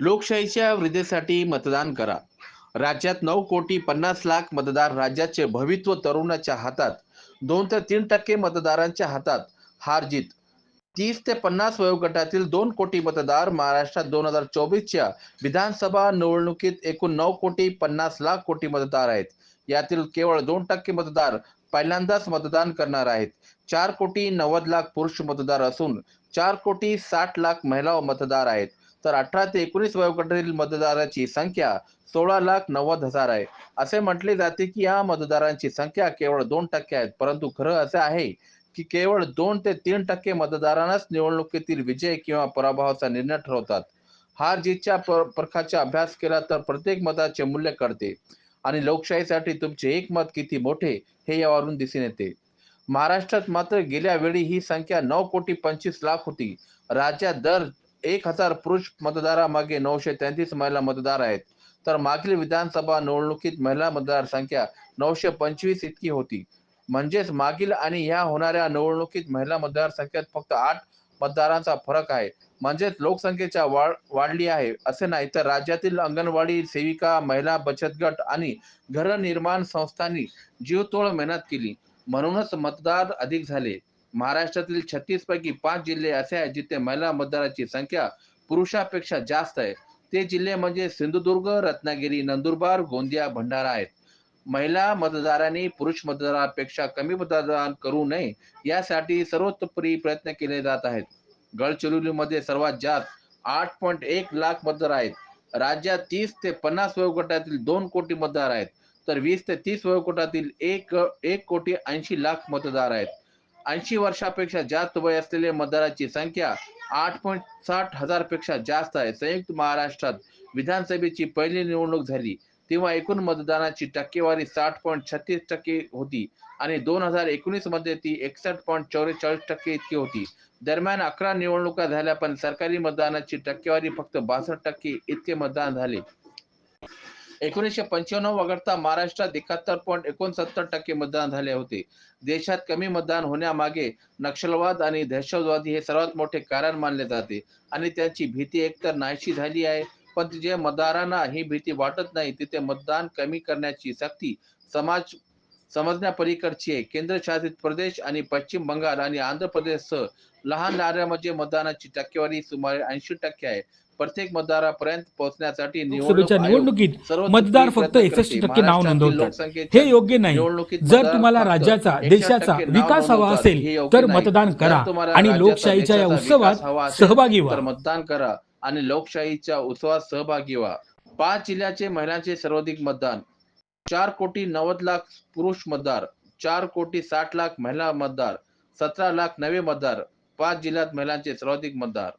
लोकशाहीच्या वृद्धीसाठी मतदान करा. राज्यात नऊ कोटी पन्नास लाख मतदार राज्याचे भवित्व तरुणाच्या हातात. दोन ते तीन टक्के मतदारांच्या हातात हार जीत. तीस ते पन्नास वयोगटातील दोन कोटी मतदार महाराष्ट्रात दोन हजार चोवीसच्या विधानसभा निवडणुकीत एकूण नऊ कोटी पन्नास लाख कोटी मतदार आहेत. यातील केवळ दोन टक्के मतदार पहिल्यांदाच मतदान करणार आहेत. चार कोटी नव्वद लाख पुरुष मतदार असून चार कोटी साठ लाख महिला मतदार आहेत. तर अठरा ते एकोणीस वयोगटातील मतदारांची संख्या सोळा लाख नव्वद हजार आहे. असे म्हटले जाते की या मतदारांची संख्या केवळ दोन टक्के आहेत परंतु खरं असे आहे की केवळ दोन ते तीन टक्के मतदारांनाच निवडणुकीतील विजय किंवा पराभवाचा निर्णय ठरवतात. हार जीतच्या प्रकारचा अभ्यास केला तर प्रत्येक मताचे मूल्य कळते आणि लोकशाहीसाठी तुमचे एक मत किती मोठे हे यावरून दिसून येते. महाराष्ट्रात मात्र गेल्या वेळी ही संख्या नऊ कोटी पंचवीस लाख होती. राज्यात दर एक हजार पुरुष मतदारामागे नऊशे तेहतीस महिला मतदार आहेत. तर मागील विधानसभा निवडणुकीत महिला मतदार संख्या नऊशे पंचवीस इतकी होती. म्हणजेच मागील आणि ह्या होणाऱ्या निवडणुकीत महिला मतदार संख्येत फक्त आठ मतदारांचा फरक आहे. म्हणजेच लोकसंख्येच्या वाढ वाढली आहे. असे नाही तर राज्यातील अंगणवाडी सेविका महिला बचत गट आणि घरनिर्माण संस्थांनी जीवतोड मेहनत केली. म्हणूनच मतदार अधिक झाले. महाराष्ट्रातील छत्तीस पैकी पाच जिल्हे असे आहेत जिथे महिला मतदाराची संख्या पुरुषापेक्षा जास्त आहे. ते जिल्हे म्हणजे सिंधुदुर्ग रत्नागिरी नंदुरबार गोंदिया भंडारा आहेत. महिला मतदारांनी पुरुष मतदारापेक्षा कमी मतदान करू नये यासाठी सर्वतोपरी प्रयत्न केले जात आहेत. गडचिरोलीमध्ये सर्वात जास्त आठ पॉईंट एक लाख मतदार आहेत. राज्यात तीस ते पन्नास वयोगटातील दोन कोटी मतदार आहेत. तर वीस ते तीस वयोगटातील एक एक कोटी ऐंशी लाख मतदार आहेत. ऐंशी वर्षापेक्षा जास्त वय असलेले मतदाराची संख्या आठ पॉईंट साठ हजारपेक्षा जास्त आहे. संयुक्त महाराष्ट्रात विधानसभेची पहिली निवडणूक झाली. तेव्हा एकूण मतदानाची टक्केवारी साठ पॉईंट छत्तीस टक्के होती आणि दोन हजार एकोणीसमध्ये ती एकसष्ट पॉईंट चौवेचाळीस टक्के इतकी होती. दरम्यान अकरा निवडणुका झाल्या पण सरकारी मतदानाची टक्केवारी फक्त बासष्ट टक्के इतके मतदान झाले. एकोणीसशे पंच्याण्णव वगळता महाराष्ट्रात एकाहत्तर पॉईंट एकोणसत्तर टक्के मतदान झाले होते. देशात कमी मतदान होण्यामागे नक्षलवाद आणि दहशतवादी हे सर्वात मोठे कारण मानले जाते आणि त्यांची भीती एकतर नाहीशी झाली आहे पण जे मतदारांना ही भीती वाटत नाही तिथे मतदान कमी करण्याची सक्ती समाज समजण्यापलीकडची आहे. केंद्रशासित प्रदेश आणि पश्चिम बंगाल आणि आंध्र प्रदेशसह लहान राज्यामध्ये मतदानाची टक्केवारी सुमारे ऐंशी टक्के आहे. प्रत्येक मतदारापर्यंत पोहोचण्यासाठी लोकसभेच्या निवडणुकीत मतदार फक्त एकसष्ट. टक्के नाव नोंदवतात. हे योग्य नाही. जर तुम्हाला राज्याचा 61% देशाचा विकास हवा. असेल तर. मतदान करा आणि लोकशाहीच्या या उत्सवात सहभागी व्हा. मतदान करा आणि लोकशाहीच्या उत्सवात सहभागी व्हा. पाच जिल्ह्याचे महिलांचे सर्वाधिक मतदान. चार कोटी नव्वद लाख पुरुष मतदार. चार कोटी साठ लाख महिला मतदार. सतरा लाख नवे मतदार. पाच जिल्ह्यात महिलांचे सर्वाधिक मतदार.